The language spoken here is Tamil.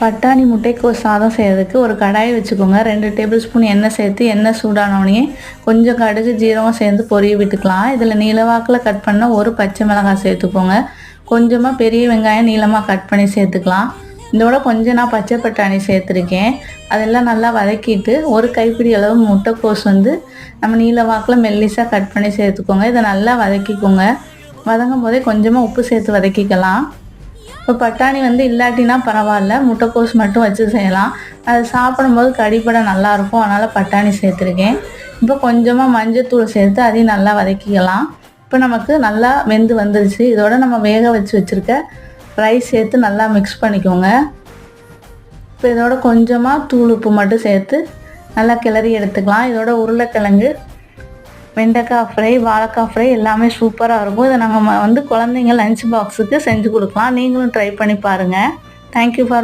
பட்டாணி முட்டைக்கோஸ் சாதம் செய்கிறதுக்கு ஒரு கடாயை வச்சுக்கோங்க. ரெண்டு டேபிள் ஸ்பூன் எண்ணெய் சேர்த்து எண்ணெய் சூடானோடனே கொஞ்சம் கடுகு ஜீரகம் சேர்ந்து பொரிய விட்டுக்கலாம். இதில் நீளவாக்கில் கட் பண்ண ஒரு பச்சை மிளகாய் சேர்த்துக்கோங்க. கொஞ்சமாக பெரிய வெங்காயம் நீளமாக கட் பண்ணி சேர்த்துக்கலாம். இதோட கொஞ்சம் நான் பச்சை பட்டாணி சேர்த்துருக்கேன். அதெல்லாம் நல்லா வதக்கிட்டு ஒரு கைப்பிடி அளவு முட்டைக்கோஸ் வந்து நம்ம நீளவாக்கில் மெல்லிஸாக கட் பண்ணி சேர்த்துக்கோங்க. இதை நல்லா வதக்கிக்கோங்க. வதங்கும் போதே கொஞ்சமாக உப்பு சேர்த்து வதக்கிக்கலாம். இப்போ பட்டாணி வந்து இல்லாட்டினா பரவாயில்ல. முட்டைக்கோஸ் மட்டும் வச்சு செய்யலாம். அது சாப்பிடும்போது கடிப்பட நல்லாயிருக்கும். அதனால் பட்டாணி சேர்த்துருக்கேன். இப்போ கொஞ்சமாக மஞ்சத்தூள் சேர்த்து அதையும் நல்லா வதக்கிக்கலாம். இப்போ நமக்கு நல்லா வெந்து வந்துருச்சு. இதோட நம்ம வேக வச்சு வச்சுருக்க ரைஸ் சேர்த்து நல்லா மிக்ஸ் பண்ணிக்கோங்க. இப்போ இதோட கொஞ்சமாக தூள் உப்பு மட்டும் சேர்த்து நல்லா கிளறி எடுத்துக்கலாம். இதோட உருளைக்கிழங்கு வெண்டைக்காய் ஃப்ரை வாழைக்காய் ஃப்ரை எல்லாமே சூப்பராக இருக்கும். இதை நாங்கள் வந்து குழந்தைங்க லஞ்ச் பாக்ஸுக்கு செஞ்சு கொடுக்கலாம். நீங்களும் ட்ரை பண்ணி பாருங்கள் தேங்க்யூ ஃபார்